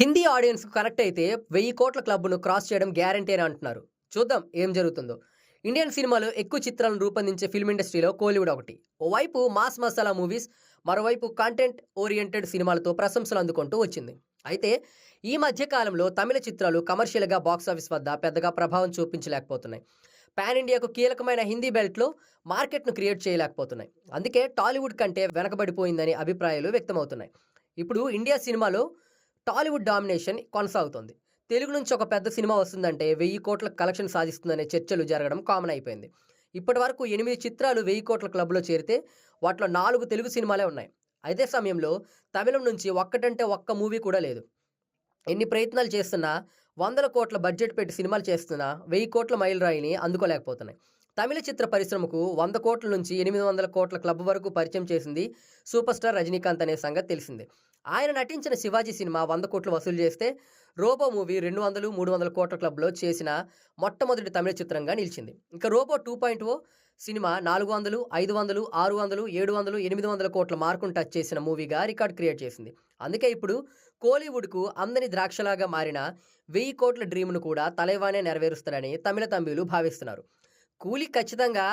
Hindi audience connect అయితే వెయ్యి కోట్ల క్లబ్ను క్రాస్ చేయడం గ్యారంటీ అని అంటున్నారు. చూద్దాం ఏం జరుగుతుందో. ఇండియన్ సినిమాలో ఎక్కువ చిత్రాలను రూపొందించే ఫిల్మ్ ఇండస్ట్రీలో కోలీవుడ్ ఒకటి. ఓవైపు మాస్ మసాలా మూవీస్ మరోవైపు కంటెంట్ ఓరియంటెడ్ సినిమాలతో ప్రశంసలు అందుకుంటూ వచ్చింది. అయితే ఈ మధ్య కాలంలో తమిళ చిత్రాలు కమర్షియల్గా బాక్సాఫీస్ వద్ద పెద్దగా ప్రభావం చూపించలేకపోతున్నాయి. పాన్ ఇండియాకు కీలకమైన హిందీ బెల్ట్లో మార్కెట్ను క్రియేట్ చేయలేకపోతున్నాయి. అందుకే టాలీవుడ్ కంటే వెనకబడిపోయిందని అభిప్రాయాలు వ్యక్తమవుతున్నాయి. ఇప్పుడు ఇండియా సినిమాలో టాలీవుడ్ డామినేషన్ కొనసాగుతోంది. తెలుగు నుంచి ఒక పెద్ద సినిమా వస్తుందంటే వెయ్యి కోట్ల కలెక్షన్ సాధిస్తుందనే చర్చలు జరగడం కామన్ అయిపోయింది. ఇప్పటి వరకు ఎనిమిది చిత్రాలు వెయ్యి కోట్ల క్లబ్లో చేరితే వాటిలో నాలుగు తెలుగు సినిమాలే ఉన్నాయి. అదే సమయంలో తమిళం నుంచి ఒక్కటంటే ఒక్క మూవీ కూడా లేదు. ఎన్ని ప్రయత్నాలు చేస్తున్నా వందల కోట్ల బడ్జెట్ పెట్టి సినిమాలు చేస్తున్నా వెయ్యి కోట్ల మైలురాయిని అందుకోలేకపోతున్నాయి. తమిళ చిత్ర పరిశ్రమకు వంద కోట్ల నుంచి ఎనిమిది వందల కోట్ల క్లబ్ వరకు పరిచయం చేసింది సూపర్ స్టార్ రజనీకాంత్ అనే సంగతి తెలిసిందే. ఆయన నటించిన శివాజీ సినిమా వంద కోట్లు వసూలు చేస్తే రోబో మూవీ రెండు వందలు మూడు వందల కోట్ల క్లబ్లో చేసిన మొట్టమొదటి తమిళ చిత్రంగా నిలిచింది. ఇంకా robo two point O cinema నాలుగు వందలు ఐదు వందలు ఆరు వందలు ఏడు వందలు ఎనిమిది వందల కోట్ల మార్కును టచ్ చేసిన మూవీగా రికార్డ్ క్రియేట్ చేసింది. అందుకే ఇప్పుడు కోలీవుడ్కు అందని ద్రాక్షలాగా మారిన వెయ్యి కోట్ల డ్రీమ్ను కూడా తలైవానే నెరవేరుస్తారని తమిళ తంబీలు భావిస్తున్నారు. కూలీ ఖచ్చితంగా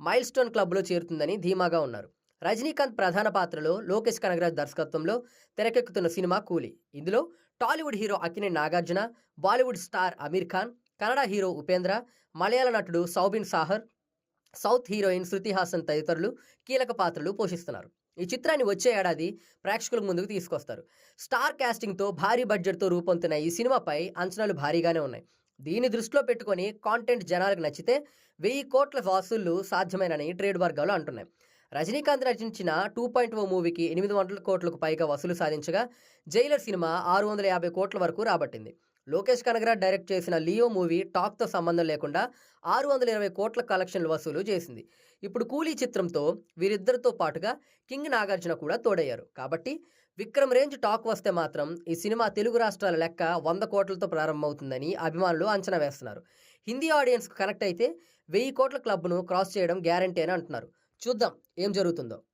మైల్ స్టోన్ క్లబ్లో చేరుతుందని ధీమాగా ఉన్నారు. రజనీకాంత్ ప్రధాన పాత్రలో లోకేష్ కనగరాజ్ దర్శకత్వంలో తెరకెక్కుతున్న సినిమా కూలీ. ఇందులో Tollywood hero Akkineni Nagarjuna Bollywood star Aamir Khan Kannada hero Upendra మలయాళ నటుడు సౌబిన్ సాహర్ సౌత్ హీరోయిన్ శృతి హాసన్ తదితరులు కీలక పాత్రలు పోషిస్తున్నారు. ఈ చిత్రాన్ని వచ్చే ఏడాది ప్రేక్షకుల ముందుకు తీసుకొస్తారు. స్టార్ క్యాస్టింగ్తో భారీ బడ్జెట్తో రూపొందుతున్న ఈ సినిమాపై అంచనాలు భారీగానే ఉన్నాయి. దీన్ని దృష్టిలో పెట్టుకొని కాంటెంట్ జనాలకు నచ్చితే వెయ్యి కోట్ల వసూళ్ళు సాధ్యమేనని ట్రేడ్ వర్గాలు అంటున్నాయి. రజనీకాంత్ రచించిన టూ పాయింట్ ఓ మూవీకి ఎనిమిది వందల కోట్లకు పైగా వసూలు సాధించగా జైలర్ సినిమా ఆరు వందల యాభై కోట్ల వరకు రాబట్టింది. లోకేష్ కనగరాజ్ డైరెక్ట్ చేసిన లియో మూవీ టాక్తో సంబంధం లేకుండా ఆరు వందల ఇరవై కోట్ల కలెక్షన్లు వసూలు చేసింది. ఇప్పుడు కూలీ చిత్రంతో వీరిద్దరితో పాటుగా కింగ్ నాగార్జున కూడా తోడయ్యారు. కాబట్టి విక్రమ్ రేంజ్ టాక్ వస్తే మాత్రం ఈ సినిమా తెలుగు రాష్ట్రాల లెక్క వంద కోట్లతో ప్రారంభమవుతుందని అభిమానులు అంచనా వేస్తున్నారు. హిందీ ఆడియన్స్కు కనెక్ట్ అయితే వెయ్యి కోట్ల క్లబ్ను క్రాస్ చేయడం గ్యారంటీ అని అంటున్నారు. చూద్దాం ఏం జరుగుతుందో.